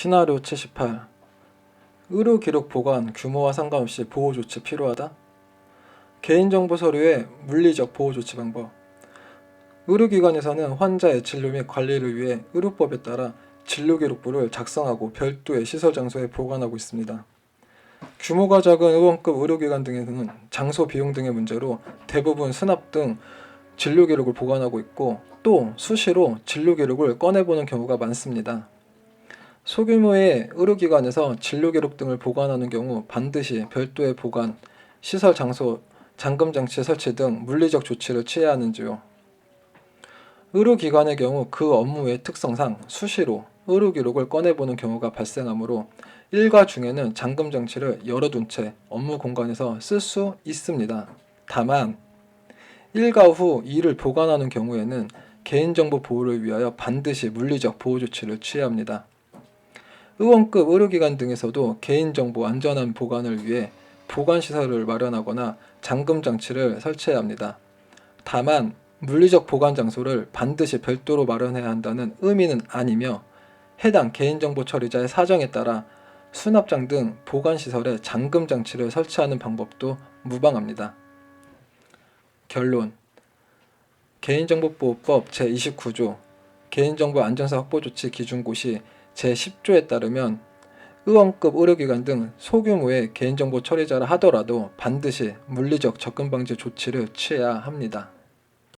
시나리오 78 의료 기록 보관 규모와 상관없이 보호 조치 필요하다? 개인정보 서류의 물리적 보호 조치 방법 의료기관에서는 환자의 진료 및 관리를 위해 의료법에 따라 진료 기록부를 작성하고 별도의 시설 장소에 보관하고 있습니다. 규모가 작은 의원급 의료기관 등에서는 장소 비용 등의 문제로 대부분 수납 등 진료 기록을 보관하고 있고 또 수시로 진료 기록을 꺼내보는 경우가 많습니다. 소규모의 의료기관에서 진료기록 등을 보관하는 경우 반드시 별도의 보관, 시설 장소, 잠금 장치 설치 등 물리적 조치를 취해야 하는지요. 의료기관의 경우 그 업무의 특성상 수시로 의료기록을 꺼내보는 경우가 발생하므로 일가 중에는 잠금 장치를 열어둔 채 업무 공간에서 쓸 수 있습니다. 다만 일가 후 이를 보관하는 경우에는 개인정보 보호를 위하여 반드시 물리적 보호 조치를 취해야 합니다. 의원급 의료기관 등에서도 개인정보 안전한 보관을 위해 보관시설을 마련하거나 잠금 장치를 설치해야 합니다. 다만 물리적 보관 장소를 반드시 별도로 마련해야 한다는 의미는 아니며 해당 개인정보 처리자의 사정에 따라 수납장 등 보관시설에 잠금 장치를 설치하는 방법도 무방합니다. 결론 개인정보보호법 제29조 개인정보 안전사 확보 조치 기준고시 제10조에 따르면 의원급 의료기관 등 소규모의 개인정보 처리자라 하더라도 반드시 물리적 접근 방지 조치를 취해야 합니다.